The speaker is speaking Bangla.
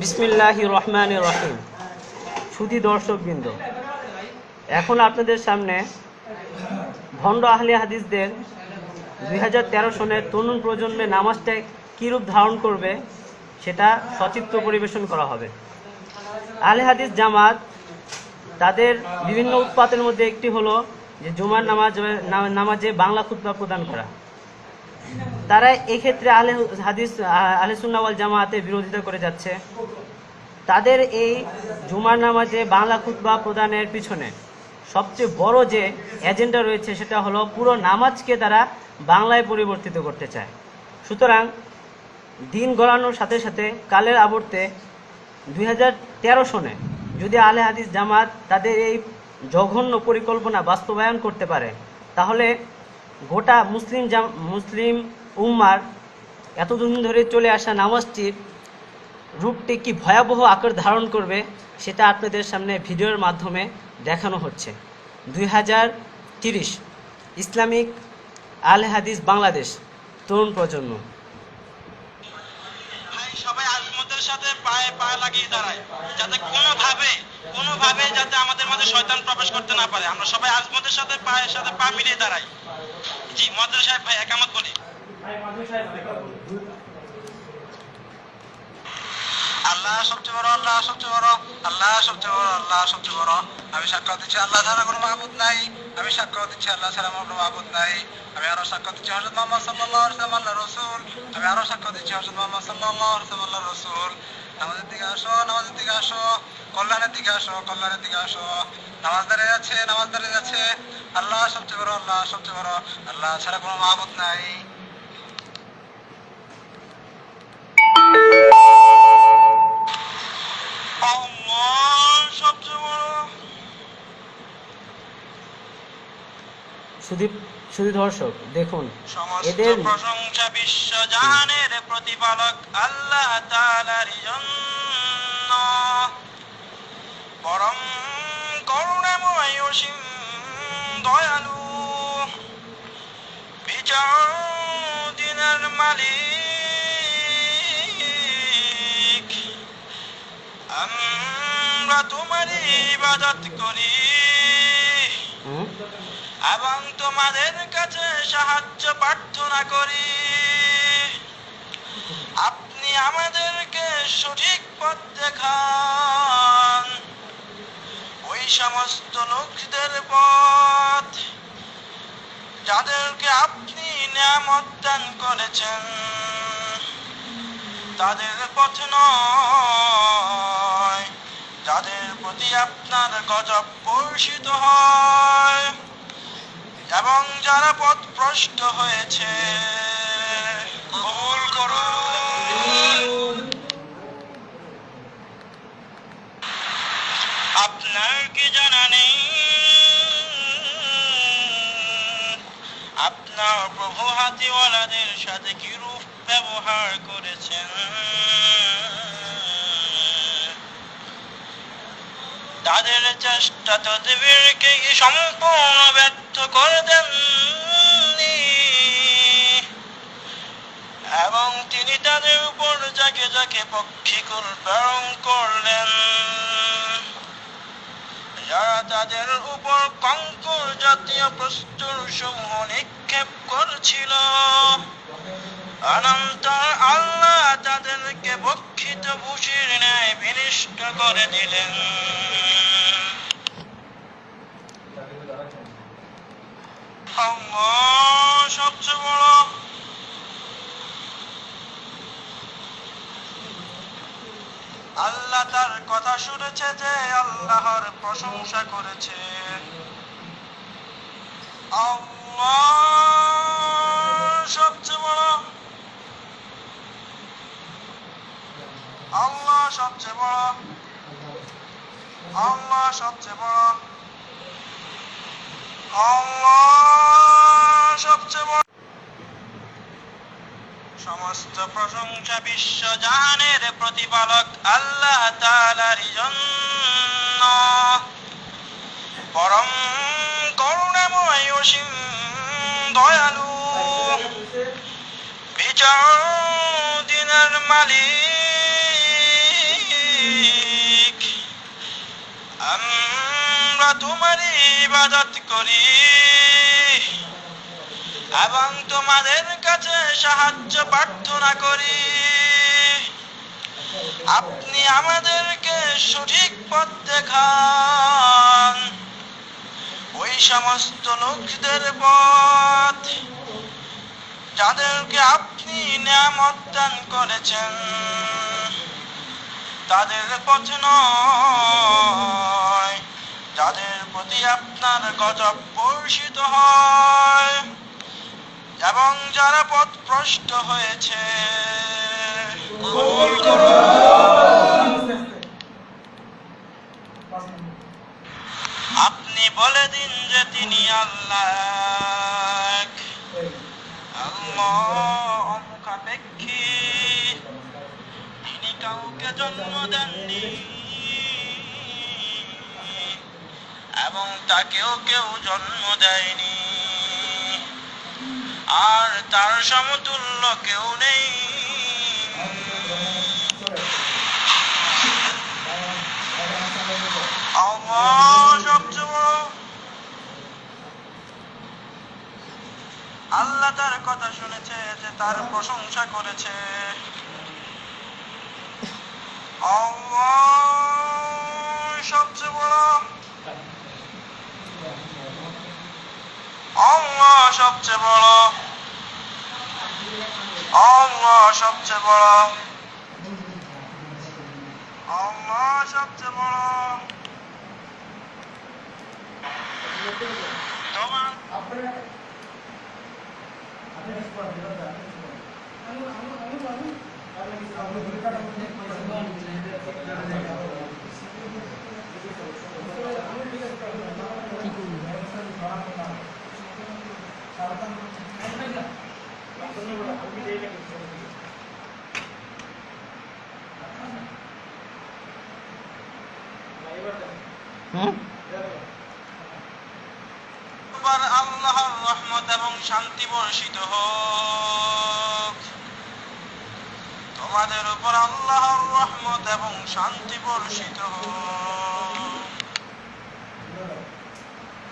বিসমিল্লাহ রহমান রহিম। সুধী দর্শকবৃন্দ, এখন আপনাদের সামনে ভণ্ড আহলে হাদিসদের দুই হাজার তেরো সনের তরুণ প্রজন্মে নামাজটা কী রূপ ধারণ করবে সেটা সচিত্র পরিবেশন করা হবে। আহলে হাদিস জামাত তাদের বিভিন্ন উৎপাতের মধ্যে একটি হলো যে জুমার নামাজ, নামাজে বাংলা খুতবা প্রদান করা। তারা এক্ষেত্রে আলে হাদিস আলে সুন্নাওয়াল জামাতের বিরোধিতা করে যাচ্ছে। তাদের এই জুমার নামাজে বাংলা খুতবা প্রদানের পিছনে সবচেয়ে বড় যে এজেন্ডা রয়েছে সেটা হলো পুরো নামাজকে তারা বাংলায় পরিবর্তিত করতে চায়। সুতরাং দিন গড়ানোর সাথে সাথে কালের আবর্তে দুই হাজার তেরো সনে যদি আলে হাদিস জামাত তাদের এই জঘন্য পরিকল্পনা বাস্তবায়ন করতে পারে, তাহলে গোটা মুসলিম জাম, মুসলিম উম্মার এতদিন ধরে চলে আসা নামাজটির রূপটি কি ভয়াবহ আকার ধারণ করবে, সেটা আপনাদের সামনে ভিডিওর মাধ্যমে দেখানো হচ্ছে। দুই ইসলামিক আল হাদিস বাংলাদেশ তরুণ প্রজন্ম। সবাই আজমতের সাথে পায়ে পা লাগিয়ে দাঁড়ায়। যাতে কোনোভাবে কোনোভাবে যাতে আমাদের মাঝে শয়তান প্রবেশ করতে না পারে। আমরা সবাই আজমতের সাথে পায়ের সাথে পা মিলিয়ে দাঁড়াই। জি মদ্র ভাই, একামত বলি। আল্লাহ সবচেয়ে বড়, আল্লাহ সবচেয়ে বড়, আল্লাহ সবচেয়ে বড়, আল্লাহ সবচেয়ে বড়। আমি সাক্ষ্য দিচ্ছি, আল্লাহ ছাড়া কোনো মাহবুদ নাই। আমি সাক্ষ্য দিচ্ছি, আল্লাহ ছাড়া কোনো মাহবুদ নাই। আমি আরও সাক্ষ্য দিচ্ছি, হযরত মুহাম্মদ সাল্লাল্লাহু আলাইহি ওয়াসাল্লাম, আল্লাহর আমি আরও সাক্ষ্য দিচ্ছি, হযরত মুহাম্মদ সাল্লাল্লাহু আলাইহি ওয়াসাল্লাম, আল্লাহর নামাজের দিকে আসো, নামাজের দিকে আসো। কল্যাণের দিকে আসো, কল্যাণের দিকে আসো। নামাজ দাঁড়িয়ে আছে নামাজ দাঁড়িয়ে আছে আল্লাহ সবচেয়ে বড়, আল্লাহ সবচেয়ে বড়। আল্লাহ ছাড়া কোনো মাহবুদ নাই। শুধু শুধু দর্শক দেখুন। এদের প্রশংসা বিশ্ব জাহানের প্রতিপালক আল্লাহ জন্য। পরম করুণাময় অসীম দয়ালু বিচার দিনের মালিক। আমরা তোমারই ইবাদত করি? এবং তোমাদের কাছে সাহায্য প্রার্থনা করি। আপনি আমাদেরকে সঠিক পথ দেখান। ওই সমস্ত লোকদের পথ, যাদেরকে আপনি নিয়ামত করেছেন, তাদের পথ নয়। যাদের প্রতি আপনার গজব বর্ষিত হয়, এবং যারা পথ ভ্রষ্ট হয়েছে, কবুল করুন। আপনার কি জানা নেই? আপনার প্রভু হাতিওয়ালাদের সাথে কি রূপ ব্যবহার করেছেন? তাদের চেষ্টা তদবিরকে সম্পূর্ণ ব্যর্থ করে দেননি। এবং তিনি তাদের উপর যাকে যাকে পক্ষীকুল প্রেরণ করলেন। যারা তাদের উপর কঙ্কর জাতীয় প্রস্তুর সমূহ নিক্ষেপ করছিল, অনন্তর আল্লাহ তাদেরকে বক্ষিত ভূষির ন্যায় বিনিষ্ট করে দিলেন। আল্লাহ সবচেয়ে বড় আল্লাহ তার কথা শুনেছে যে আল্লাহর প্রশংসা করেছে। সবচেয়ে বড়। আল্লাহ সবচেয়ে বড়। আল্লাহ সবচেয়ে বড়। সমস্ত প্রশংসা বিশ্ব জাহানের প্রতিপালক আল্লাহ তাআলারই জন্য। পরম করুণাময় অসীম দয়ালু বিচার দিনের মালিক। তোমারই ইবাদত করি। এবং তোমাদের কাছে সাহায্য প্রার্থনা করি। আপনি আমাদেরকে সঠিক পথ দেখান। ওই সমস্ত লোকদের পথ, যাদেরকে আপনি নিয়ামত করেছেন, তাদের পথ নয়। যাদের প্রতি আপনার গজব বর্ষিত হয় এবং যারা পথ ভ্রষ্ট হয়েছে আপনি বলে দিন যে তিনি। আল্লাহ অমুখাপেক্ষী। তিনি কাউকে জন্ম দেননি। এবং তাকেও কেউ জন্ম দেয়নি। আর তার সমতুল্য কেউ নেই। আল্লাহ তার কথা শুনেছে যে তার প্রশংসা করেছে। সবচেয়ে বড়। আল্লাহ সবচেয়ে বড়। আল্লাহ সবচেয়ে বড়। আল্লাহ সবচেয়ে বড়। তোমার হুম এবার আল্লাহর রহমত এবং শান্তি বর্ষিত হোক। তোমাদের উপর আল্লাহর রহমত এবং শান্তি বর্ষিত হোক।